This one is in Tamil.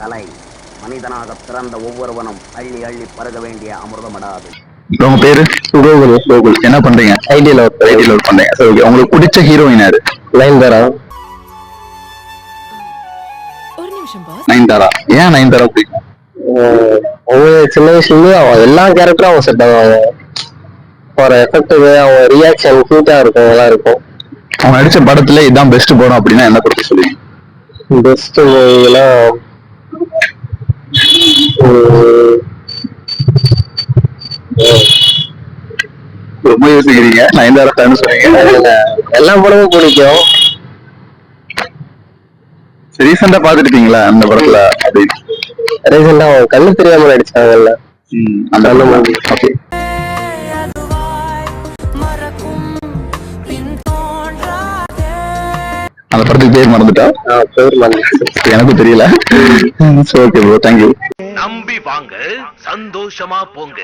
கலை. மனிதனாக பிறந்த ஒவ்வொருவனும் அள்ளி அள்ளி பருக வேண்டிய அமிர்தமடாது. உங்க பேரு? கோகுல் கோகுல். என்ன பண்றீங்க? ஐடியில் ஐடியில் ஒர்க் பண்றீங்க சரி ஓகே உங்களுக்கு பிடிச்ச ஹீரோயின் யாரு? நயன்தாரா? ஒரு நிமிஷம் பாஸ் நயன்தாரா? ஏன் நயன்தாரா பிடிக்கும் அவங்க சின்ன வயசுலேருந்து அவன் எல்லா கேரக்டரும் அவங்க செட் ஆவாங்க. ஒரு எஃபெக்டிவ் அவங்க ரியாக்ஷன் கியூட்டா இருக்கும் நல்லா இருக்கும். அவங்க நடிச்ச படத்துல இதான் பெஸ்ட் படம் அப்படின்னா என்ன படத்தை சொல்லுவீங்க? பெஸ்ட் மூவிலாம் ரொம்ப யோசிக்கிறீங்க? நயன்தாரா ஃபேன் சொன்னீங்க. எல்லா படமும் பிடிக்கும். ரீசெண்டா பாத்துருக்கீங்களா அந்த படத்துல? ரீசெண்டா கண்ணு தெரியாம நடிச்சாங்கல்ல. அந்த நல்ல அந்த படத்துக்கு பேர் மறந்துட்டா? பேர் எனக்கும் தெரியல. ஓகே ப்ரோ தேங்க்யூ நம்பி வாங்க சந்தோஷமா போங்க.